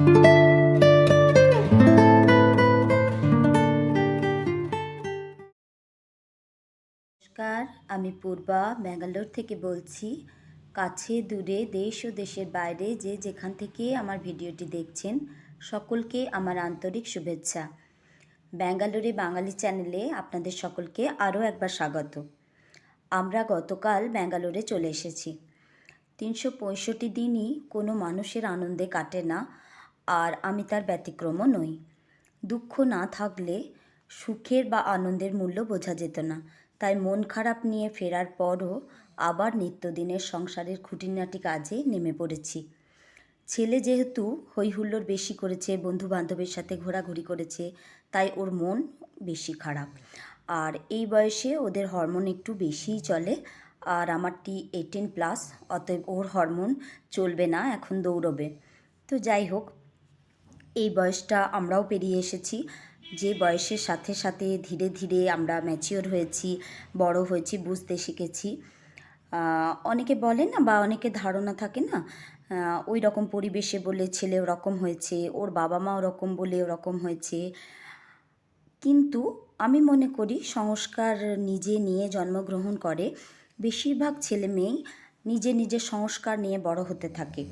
নমস্কার, আমি পূর্বা ব্যাঙ্গালোর থেকে বলছি। কাছে, দূরে, দেশ ও দেশের বাইরে যে যেখান থেকে আমার ভিডিওটি দেখছেন, সকলকে আমার আন্তরিক শুভেচ্ছা। ব্যাঙ্গালোরে বাঙালি চ্যানেলে আপনাদের সকলকে আরও একবার স্বাগত। আমরা গতকাল ব্যাঙ্গালোরে চলে এসেছি। তিনশো পঁয়ষট্টি দিনই কোনো মানুষের আনন্দে কাটে না আর আমি তার ব্যতিক্রমও নই। দুঃখ না থাকলে সুখের বা আনন্দের মূল্য বোঝা যেত না। তাই মন খারাপ নিয়ে ফেরার পরও আবার নিত্যদিনের সংসারের খুঁটিনাটি কাজে নেমে পড়েছি। ছেলে যেহেতু হই হুল্লোড় বেশি করেছে বন্ধু বান্ধবের সাথে ঘোরাঘুরি করেছে, তাই ওর মন বেশি খারাপ। আর এই বয়সে ওদের হরমোন একটু বেশিই চলে আর আমারটি এইটিন প্লাস অতএব ওর হরমোন চলবে না, এখন দৌড়বে। তো যাই হোক এই বয়সটা আমরাও পেরিয়ে এসেছি। যে বয়সের সাথে সাথে ধীরে ধীরে আমরা ম্যাচিওর হয়েছি, বড় হয়েছি, বুঝতে শিখেছি। অনেকে বলে না বা অনেকে ধারণা থাকে না ওই রকম পরিবেশে বলে ছেলে ওরকম হয়েছে, ওর বাবা মা ওরকম বলে ওরকম হয়েছে। কিন্তু আমি মনে করি সংস্কার নিজে নিয়ে জন্মগ্রহণ করে, বেশিরভাগ ছেলে মেয়েই নিজে নিজের সংস্কার নিয়ে বড় হতে থাকে।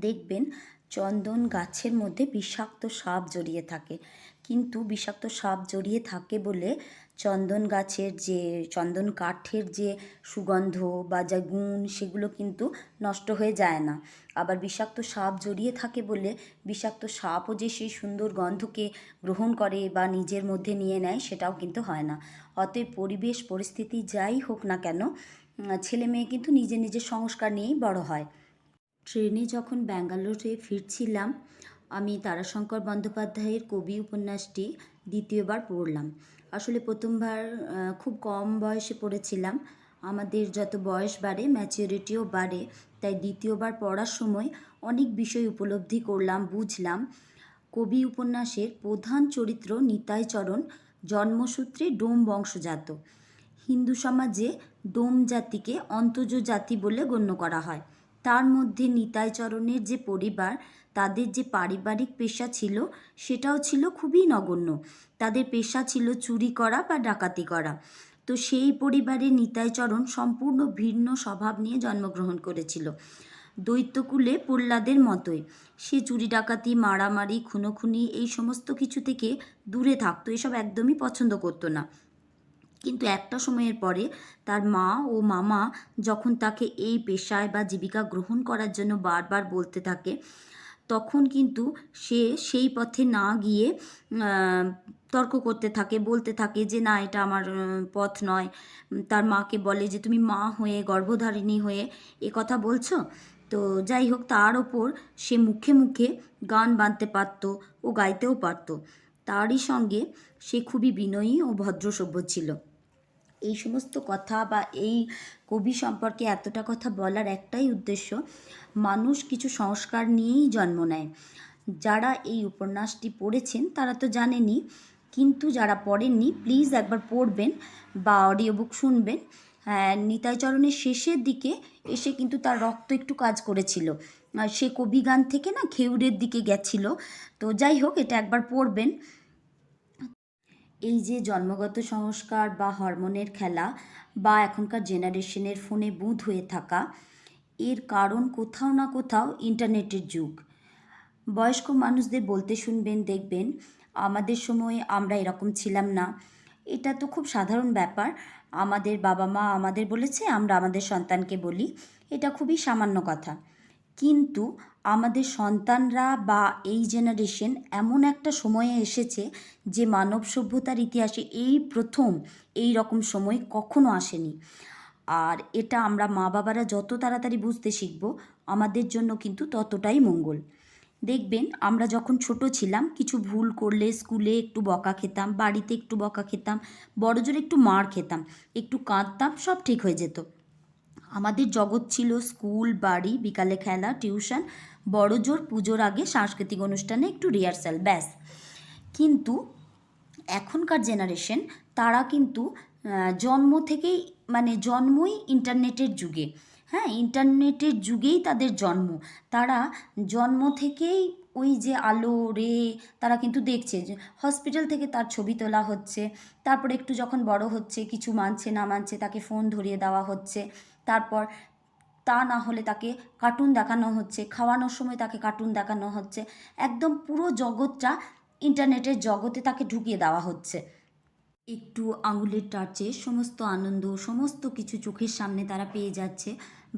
দেখবেন চন্দন গাছের মধ্যে বিষাক্ত সাপ জড়িয়ে থাকে। কিন্তু বিষাক্ত সাপ জড়িয়ে থাকে বলে চন্দন গাছের যে, চন্দন কাঠের যে সুগন্ধ বা যা গুণ, সেগুলো কিন্তু নষ্ট হয়ে যায় না। আবার বিষাক্ত সাপ জড়িয়ে থাকে বলে বিষাক্ত সাপও যে সেই সুন্দর গন্ধকে গ্রহণ করে বা নিজের মধ্যে নিয়ে নেয়, সেটাও কিন্তু হয় না। অতএব পরিবেশ, পরিস্থিতি যাই হোক না কেন ছেলে মেয়ে কিন্তু নিজে নিজের সংস্কার নিয়েই বড় হয়। ট্রেনে যখন ব্যাঙ্গালোরে ফিরছিলাম, আমি তারাশঙ্কর বন্দ্যোপাধ্যায়ের কবি উপন্যাসটি দ্বিতীয়বার পড়লাম। আসলে প্রথমবার খুব কম বয়সে পড়েছিলাম। আমাদের যত বয়স বাড়ে ম্যাচিউরিটিও বাড়ে, তাই দ্বিতীয়বার পড়ার সময় অনেক বিষয় উপলব্ধি করলাম, বুঝলাম। কবি উপন্যাসের প্রধান চরিত্র নিতাই চরণ, জন্মসূত্রে ডোম বংশজাত। হিন্দু সমাজে ডোম জাতিকে অন্তজ জাতি বলে গণ্য করা হয়। তার মধ্যে নিতাই চরণের যে পরিবার, তাদের যে পারিবারিক পেশা ছিল, সেটাও ছিল খুবই নগণ্য। তাদের পেশা ছিল চুরি করা বা ডাকাতি করা। তো সেই পরিবারে নিতাই চরণ সম্পূর্ণ ভিন্ন স্বভাব নিয়ে জন্মগ্রহণ করেছিল। দৈত্যকুলে প্রহ্লাদের মতোই। সে চুরি, ডাকাতি, মারামারি, খুনোখুনি এই সমস্ত কিছু থেকে দূরে থাকতো, এসব একদমই পছন্দ করতো না। কিন্তু একটা সময়ের পরে তার মা ও মামা যখন তাকে এই পেশায় বা জীবিকা গ্রহণ করার জন্য বারবার বলতে থাকে, তখন কিন্তু সে সেই পথে না গিয়ে তর্ক করতে থাকে, বলতে থাকে যে, না, এটা আমার পথ নয়। তার মাকে বলে যে, তুমি মা হয়ে, গর্ভধারিণী হয়ে এ কথা বলছো? তো যাই হোক, তার ওপর সে মুখে মুখে গান বাঁধতে পারত ও গাইতেও পারত। তারই সঙ্গে সে খুবই বিনয়ী ও ভদ্রসভ্য ছিল। এই সমস্ত কথা বা এই কবি সম্পর্কে এতটা কথা বলার একটাই উদ্দেশ্য, মানুষ কিছু সংস্কার নিয়েই জন্ম নেয়। যারা এই উপন্যাসটি পড়েছেন তারা তো জানেনই, কিন্তু যারা পড়েননি প্লিজ একবার পড়বেন বা অডিও বুক শুনবেন। হ্যাঁ নিতাই শেষের দিকে এসে কিন্তু তার রক্ত একটু কাজ করেছিল। সে কবি গান থেকে না খেউরের দিকে গেছিল। তো যাই হোক, এটা একবার পড়বেন। এই যে জন্মগত সংস্কার বা হরমোনের খেলা বা এখনকার জেনারেশনের ফোনে বুঁদ হয়ে থাকা, এর কারণ কোথাও না কোথাও ইন্টারনেটের যুগ। বয়স্ক মানুষদের বলতে শুনবেন, দেখবেন, আমাদের সময় আমরা এরকম ছিলাম না। এটা তো খুব সাধারণ ব্যাপার। আমাদের বাবা মা আমাদের বলেছে, আমরা আমাদের সন্তানকে বলি। এটা খুবই সামান্য কথা। কিন্তু আমাদের সন্তানরা বা এই জেনারেশন এমন একটা সময়ে এসেছে যে মানব সভ্যতার ইতিহাসে এই প্রথম এই রকম সময় কখনো আসেনি। আর এটা আমরা মা বাবারা যত তাড়াতাড়ি বুঝতে শিখব, আমাদের জন্য কিন্তু ততটাই মঙ্গল। দেখবেন আমরা যখন ছোট ছিলাম, কিছু ভুল করলে স্কুলে একটু বকা খেতাম, বাড়িতে একটু বকা খেতাম বড় জোর একটু মার খেতাম, একটু কাঁদতাম, সব ঠিক হয়ে যেত। আমাদের জগৎ ছিল স্কুল, বাড়ি, বিকালে খেলা, টিউশন বড় জোর পুজোর আগে সাংস্কৃতিক অনুষ্ঠানে একটু রিহার্সাল ব্যাস। কিন্তু এখনকার জেনারেশন তারা কিন্তু জন্ম থেকেই মানে জন্মই ইন্টারনেটের যুগে। হ্যাঁ ইন্টারনেটের যুগেই তাদের জন্ম। তারা জন্ম থেকেই ওই যে আলো, রে, তারা কিন্তু দেখছে যে হসপিটাল থেকে তার ছবি তোলা হচ্ছে, তারপর একটু যখন বড় হচ্ছে, কিছু মানছে, না মানছে, তাকে ফোন ধরিয়ে দেওয়া হচ্ছে, তারপর তা না হলে তাকে কার্টুন দেখানো হচ্ছে, খাওয়ানোর সময় তাকে কার্টুন দেখানো হচ্ছে। একদম পুরো জগৎটা ইন্টারনেটের জগতে তাকে ঢুকিয়ে দেওয়া হচ্ছে। একটু আঙুলের টাচে সমস্ত আনন্দ, সমস্ত কিছু চোখের সামনে তারা পেয়ে যাচ্ছে।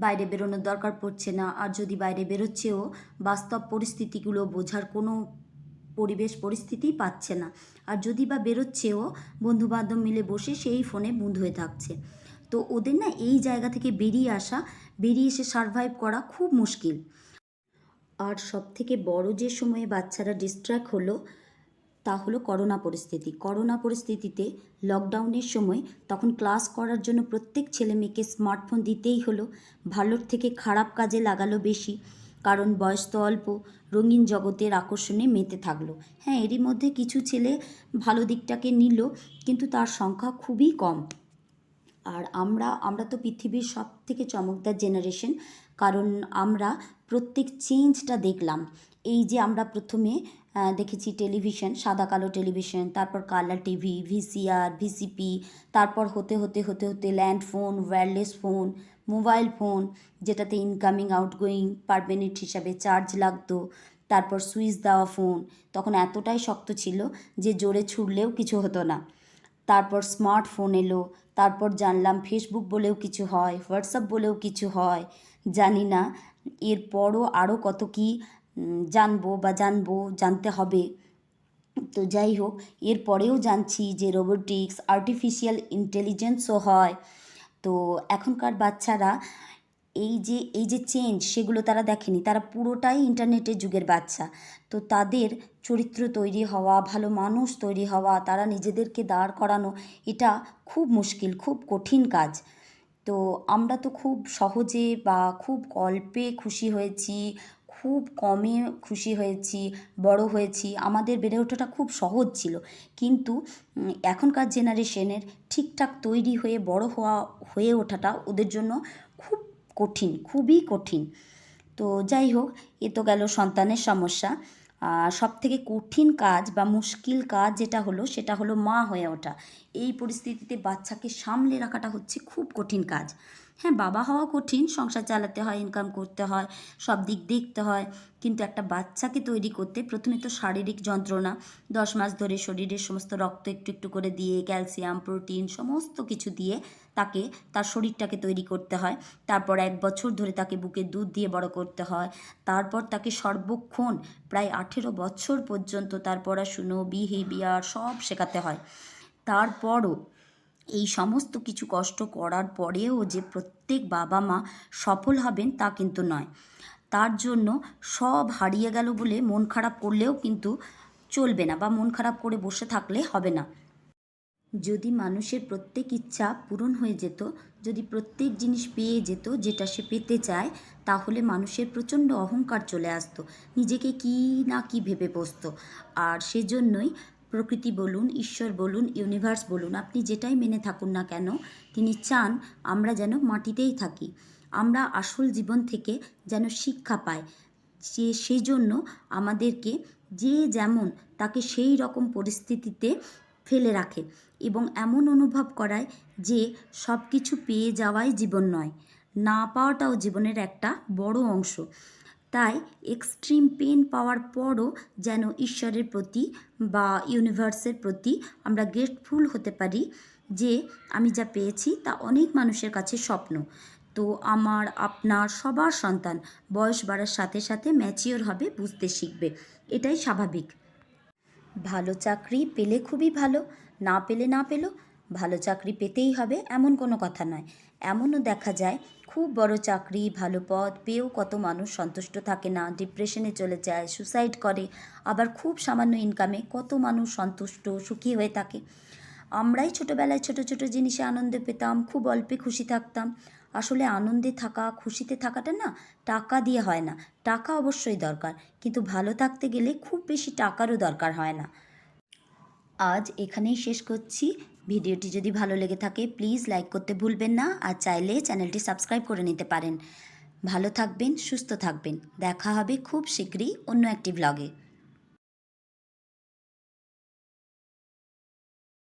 বাইরে বেরোনোর দরকার পড়ছে না, আর যদি বাইরে বেরোচ্ছেও বাস্তব পরিস্থিতিগুলো বোঝার কোনো পরিবেশ পরিস্থিতিই পাচ্ছে না। আর যদি বা বেরোচ্ছেও বন্ধুবান্ধব মিলে বসে সেই ফোনে বুঁদ হয়ে থাকছে। তো ওদের না এই জায়গা থেকে বেরিয়ে আসা, বেরিয়ে এসে সারভাইভ করা খুব মুশকিল। আর সব থেকে বড় যে সময়ে বাচ্চারা ডিস্ট্র্যাক্ট হলো, তা হলো করোনা পরিস্থিতি। করোনা পরিস্থিতিতে লকডাউনের সময় তখন ক্লাস করার জন্য প্রত্যেক ছেলে মেয়েকে স্মার্টফোন দিতেই হলো। ভালোর থেকে খারাপ কাজে লাগালো বেশি, কারণ বয়স তো অল্প, রঙিন জগতের আকর্ষণে মেতে থাকল। হ্যাঁ এরই মধ্যে কিছু ছেলে ভালো দিকটাকে নিল, কিন্তু তার সংখ্যা খুবই কম। আর আমরা আমরা তো পৃথিবীর সব থেকে চমকদার জেনারেশন কারণ আমরা প্রত্যেক চেঞ্জটা দেখলাম। এই যে আমরা প্রথমে দেখেছি টেলিভিশন সাদা কালো টেলিভিশন তারপর কালার টিভি ভিসিআর ভিসিপি তারপর হতে হতে হতে হতে land phone wireless phone mobile phone যেটাতে ইনকামিং আউটগোয়িং পার মিনিট হিসাবে চার্জ লাগতো। তারপর সুইচ দেওয়া ফোন তখন এতটাই শক্ত ছিল যে জোরে ছুড়লেও কিছু হতো না। তারপর স্মার্টফোন এলো, তারপর জানলাম ফেসবুক বলেও কিছু হয়, হোয়াটসঅ্যাপ বলেও কিছু হয়, জানি না, এরপরও আরও কত কি জানব বা জানব, জানতে হবে। তো যাই হোক, এরপরেও জানছি যে রোবোটিক্স আর্টিফিশিয়াল ইন্টেলিজেন্সও হয়। তো এখনকার বাচ্চারা এই যে এই যে চেঞ্জ সেগুলো তারা দেখেনি। তারা পুরোটাই ইন্টারনেটের যুগের বাচ্চা। তো তাদের চরিত্র তৈরি হওয়া, ভালো মানুষ তৈরি হওয়া, তারা নিজেদেরকে দাঁড় করানো, এটা খুব মুশকিল, খুব কঠিন কাজ। তো আমরা তো খুব সহজে বা খুব অল্পে খুশি হয়েছি, খুব কমে খুশি হয়েছি, বড় হয়েছি, আমাদের বেড়ে ওঠাটা খুব সহজ ছিল। কিন্তু এখনকার জেনারেশনের ঠিকঠাক তৈরি হয়ে বড় হওয়া, হয়ে ওঠাটা ওদের জন্য কঠিন, খুবই কঠিন। তো যাই হোক, এ তো গেল সন্তানের সমস্যা। সব থেকে কঠিন কাজ বা মুশকিল কাজ যেটা হলো, সেটা হলো মা হয়ে ওঠা। এই পরিস্থিতিতে বাচ্চাকে সামলে রাখাটা হচ্ছে খুব কঠিন কাজ। হ্যাঁ বাবা হওয়া কঠিন, সংসার চালাতে হয় ইনকাম করতে হয়, সব দিক দেখতে হয়। কিন্তু একটা বাচ্চাকে তৈরি করতে প্রথমে তো শারীরিক যন্ত্রণা, দশ মাস ধরে শরীরের সমস্ত রক্ত একটু একটু করে দিয়ে ক্যালসিয়াম, প্রোটিন সমস্ত কিছু দিয়ে তাকে, তার শরীরটাকে তৈরি করতে হয়। তারপর এক বছর ধরে তাকে বুকে দুধ দিয়ে বড় করতে হয়। তারপর তাকে সর্বক্ষণ প্রায় আঠেরো বছর পর্যন্ত তার পড়াশুনো বিহেভিয়ার সব শেখাতে হয়। তারপরও এই সমস্ত কিছু কষ্ট করার পরেও যে প্রত্যেক বাবা মা সফল হবেন তা কিন্তু নয়। তার জন্য সব হারিয়ে গেল বলে মন খারাপ করলেও কিন্তু চলবে না বা মন খারাপ করে বসে থাকলে হবে না। যদি মানুষের প্রত্যেক ইচ্ছা পূরণ হয়ে যেত, যদি প্রত্যেক জিনিস পেয়ে যেত যেটা সে পেতে চায়, তাহলে মানুষের প্রচণ্ড অহংকার চলে আসতো, নিজেকে কি না কি ভেবে বসতো। আর সেজন্যই প্রকৃতি বলুন, ঈশ্বর বলুন ইউনিভার্স বলুন, আপনি যেটাই মেনে থাকুন না কেন, তিনি চান আমরা যেন মাটিতেই থাকি। আমরা আসল জীবন থেকে যেন শিক্ষা পাই। সে সেই জন্য আমাদেরকে যে যেমন তাকে সেই রকম পরিস্থিতিতে ফেলে রাখে এবং এমন অনুভব করায় যে সব কিছু পেয়ে যাওয়াই জীবন নয়। না পাওয়াটাও জীবনের একটা বড় অংশ। তাই এক্সট্রিম পেন পাওয়ার পরও যেন ঈশ্বরের প্রতি বা ইউনিভার্সের প্রতি আমরা গ্রেটফুল হতে পারি যে আমি যা পেয়েছি তা অনেক মানুষের কাছে স্বপ্ন। তো আমার, আপনার, সবার সন্তান বয়স বাড়ার সাথে সাথে ম্যাচিওর হবে, বুঝতে শিখবে। এটাই স্বাভাবিক। ভালো চাকরি পেলে খুবই ভালো, না পেলে না পেল ভালো চাকরি পেতেই হবে, এমন কোনো কথা নয়। এমনও দেখা যায়, খুব বড় চাকরি, ভালো পদ পেয়েও কত মানুষ সন্তুষ্ট থাকে না ডিপ্রেশনে চলে যায় সুসাইড করে, আবার খুব সামান্য ইনকামে কত মানুষ সন্তুষ্ট, সুখী হয়ে থাকে। আমরাই ছোটোবেলায় ছোট ছোট জিনিসে আনন্দ পেতাম, খুব অল্পে খুশি থাকতাম। আসলে আনন্দে থাকা, খুশিতে থাকাটা না, টাকা দিয়ে হয় না। টাকা অবশ্যই দরকার, কিন্তু ভালো থাকতে গেলে খুব বেশি টাকারও দরকার হয় না। আজ এখানেই শেষ করছি। ভিডিওটি যদি ভালো লেগে থাকে প্লিজ লাইক করতে ভুলবেন না আর চাইলে চ্যানেলটি সাবস্ক্রাইব করে নিতে পারেন। ভালো থাকবেন, সুস্থ থাকবেন। দেখা হবে খুব শীঘ্রই অন্য একটি ব্লগে